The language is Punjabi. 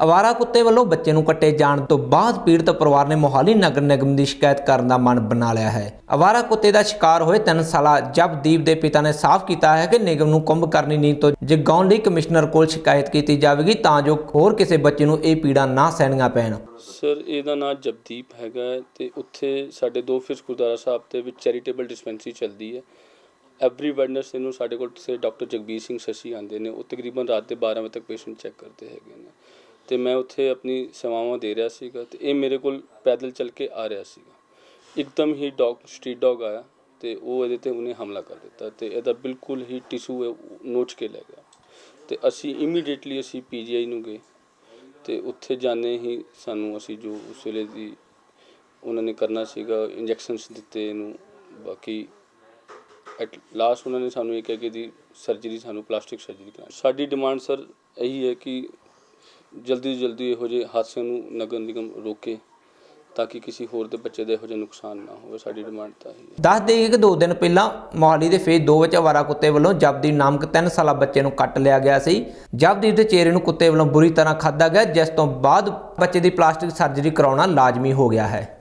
ਅਵਾਰਾ ਕੁੱਤੇ ਵੱਲੋਂ ਬੱਚੇ ਨੂੰ ਕੱਟੇ ਜਾਣ ਤੋਂ ਬਾਅਦ ਪੀੜਤ ਪਰਿਵਾਰ ਨੇ ਮੋਹਾਲੀ ਨਗਰ ਨਿਗਮ ਦੀ ਸ਼ਿਕਾਇਤ ਕਰਨ ਦਾ ਮਨ ਬਣਾ ਲਿਆ ਹੈ। ਅਵਾਰਾ ਕੁੱਤੇ ਦਾ ਸ਼ਿਕਾਰ ਹੋਏ 3 ਸਾਲਾ ਜਪਦੀਪ ਦੇ ਪਿਤਾ ਨੇ ਸਾਫ਼ ਕੀਤਾ ਹੈ ਕਿ ਨਿਗਮ ਨੂੰ ਕੁੰਭ ਕਰਨੀ ਨੀਂਦ ਤੋਂ ਜਗਾਉਣ ਲਈ ਕਮਿਸ਼ਨਰ ਕੋਲ ਸ਼ਿਕਾਇਤ ਕੀਤੀ ਜਾਵੇਗੀ ਤਾਂ ਜੋ ਹੋਰ ਕਿਸੇ ਬੱਚੇ ਨੂੰ ਇਹ ਪੀੜਾ ਨਾ ਸਹਿਣੀਆਂ ਪੈਣ। ਸਰ, ਇਹਦਾ ਨਾਮ ਜਪਦੀਪ ਹੈਗਾ ਹੈ ਤੇ ਉੱਥੇ ਸਾਡੇ ਦੋ ਫਿਰਸ ਗੁਰਦੁਆਰਾ ਸਾਹਿਬ ਦੇ ਵਿੱਚ ਚੈਰੀਟੇਬਲ ਡਿਸਪੈਂਸਰੀ ਚੱਲਦੀ ਹੈ। ਐਵਰੀ ਵੈਡਨਸਡੇ ਨੂੰ ਸਾਡੇ ਕੋਲ ਸੇ ਡਾਕਟਰ ਜਗਬੀਰ ਸਿੰਘ ਸ਼ਸ਼ੀ ਆਉਂਦੇ ਨੇ, ਉਹ ਤਕਰੀਬਨ ਰਾਤ ਦੇ 12 ਵਜੇ ਤੱਕ ਪੇਸ਼ੈਂਟ ਚੈੱਕ ਕਰਦੇ ਹੈਗੇ ਨੇ। ਤੇ ਮੈਂ ਉੱਥੇ ਆਪਣੀ ਸੇਵਾਵਾਂ ਦੇ ਰਿਹਾ ਸੀਗਾ ਤੇ ਇਹ ਮੇਰੇ ਕੋਲ ਪੈਦਲ ਚੱਲ ਕੇ ਆ ਰਿਹਾ ਸੀਗਾ। ਇੱਕਦਮ ਹੀ ਡੌਗ, ਸਟਰੀਟ ਡੌਗ ਆਇਆ ਤੇ ਉਹ ਇਹਦੇ ਤੇ ਉਹਨੇ ਹਮਲਾ ਕਰ ਦਿੱਤਾ ਤੇ ਇਹਦਾ ਬਿਲਕੁਲ ਹੀ ਟਿਸ਼ੂ ਨੋਚ ਕੇ ਲੈ ਗਿਆ। ਤੇ ਅਸੀਂ ਇਮੀਡੀਏਟਲੀ ਅਸੀਂ ਪੀਜੀਆਈ ਨੂੰ ਗਏ ਤੇ ਉੱਥੇ ਜਾਣੇ ਹੀ ਸਾਨੂੰ ਅਸੀਂ ਜੋ ਉਸ ਵੇਲੇ ਦੀ ਉਹਨਾਂ ਨੇ ਕਰਨਾ ਸੀਗਾ ਇੰਜੈਕਸ਼ਨਸ ਦਿੱਤੇ ਇਹਨੂੰ, ਬਾਕੀ ਐਟ ਲਾਸਟ ਉਹਨਾਂ ਨੇ ਸਾਨੂੰ ਇਹ ਕਿਹਾ ਕਿ ਦੀ ਸਰਜਰੀ ਸਾਨੂੰ ਪਲਾਸਟਿਕ ਸਰਜਰੀ ਕਰਾਉਣੀ। ਸਾਡੀ ਡਿਮਾਂਡ ਸਰ ਇਹੀ ਹੈ ਕਿ ਜਲਦੀ ਤੋਂ ਜਲਦੀ ਇਹੋ ਜਿਹੇ ਹਾਦਸਿਆਂ ਨੂੰ ਨਗਰ ਨਿਗਮ ਰੋਕੇ ਤਾਂ ਕਿ ਕਿਸੇ ਹੋਰ ਦੇ ਬੱਚੇ ਦਾ ਇਹੋ ਜਿਹਾ ਨੁਕਸਾਨ ਨਾ ਹੋਵੇ, ਸਾਡੀ ਡਿਮਾਂਡ ਤਾਂ ਇਹੀ ਹੈ। ਦੱਸ ਦੇਈਏ ਕਿ ਦੋ ਦਿਨ ਪਹਿਲਾਂ ਮੋਹਾਲੀ ਦੇ ਫੇਜ਼ 2 ਵਿੱਚ ਅਵਾਰਾ ਕੁੱਤੇ ਵੱਲੋਂ ਜਪਦੀਪ ਨਾਮਕ 3 ਸਾਲਾ ਬੱਚੇ ਨੂੰ ਕੱਟ ਲਿਆ ਗਿਆ ਸੀ। ਜਪਦੀਪ ਦੇ ਚਿਹਰੇ ਨੂੰ ਕੁੱਤੇ ਵੱਲੋਂ ਬੁਰੀ ਤਰ੍ਹਾਂ ਖਾਧਾ ਗਿਆ, ਜਿਸ ਤੋਂ ਬਾਅਦ ਬੱਚੇ ਦੀ ਪਲਾਸਟਿਕ ਸਰਜਰੀ ਕਰਾਉਣਾ ਲਾਜ਼ਮੀ ਹੋ ਗਿਆ ਹੈ।